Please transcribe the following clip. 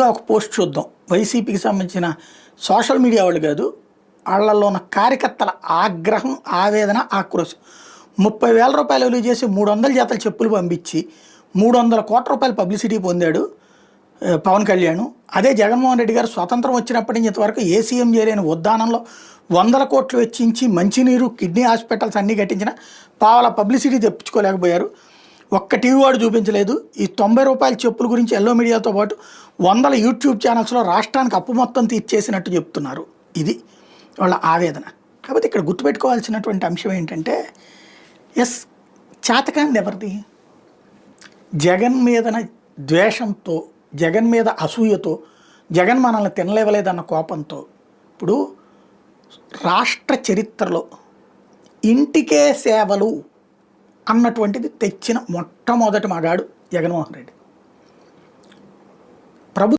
ముందుగా ఒక పోస్ట్ చూద్దాం. వైసీపీకి సంబంధించిన సోషల్ మీడియా వాళ్ళు కాదు వాళ్ళల్లో ఉన్న కార్యకర్తల ఆగ్రహం ఆవేదన ఆక్రోశం. ముప్పై వేల రూపాయలు విలువ చేసి మూడు వందల జాతల చెప్పులు పంపించి మూడు వందల కోట్ల రూపాయలు పబ్లిసిటీ పొందాడు పవన్ కళ్యాణ్. అదే జగన్మోహన్ రెడ్డి గారు స్వతంత్రం వచ్చినప్పటి నుంచి ఇంతవరకు ఏ సీఎం చేయలేని ఉద్దానంలో వందల కోట్లు వెచ్చించి మంచినీరు కిడ్నీ హాస్పిటల్స్ అన్నీ కట్టించిన పావల పబ్లిసిటీ తెప్పించుకోలేకపోయారు. ఒక్క టీవీ వాడు చూపించలేదు. ఈ తొంభై రూపాయల చెప్పుల గురించి ఎల్లో మీడియాతో పాటు వందల యూట్యూబ్ ఛానల్స్లో రాష్ట్రానికి అప్పు మొత్తం తీర్చేసినట్టు చెప్తున్నారు. ఇది వాళ్ళ ఆవేదన. కాబట్టి ఇక్కడ గుర్తుపెట్టుకోవాల్సినటువంటి అంశం ఏంటంటే ఎస్ చేతకాంది ఎవరిది? జగన్ మీదన ద్వేషంతో జగన్ మీద అసూయతో జగన్ మనల్ని తినలేవలేదన్న కోపంతో ఇప్పుడు రాష్ట్ర చరిత్రలో ఇంటికే సేవలు అన్నటువంటిది తెచ్చిన మొట్టమొదటి మగాడు జగన్మోహన్ రెడ్డి.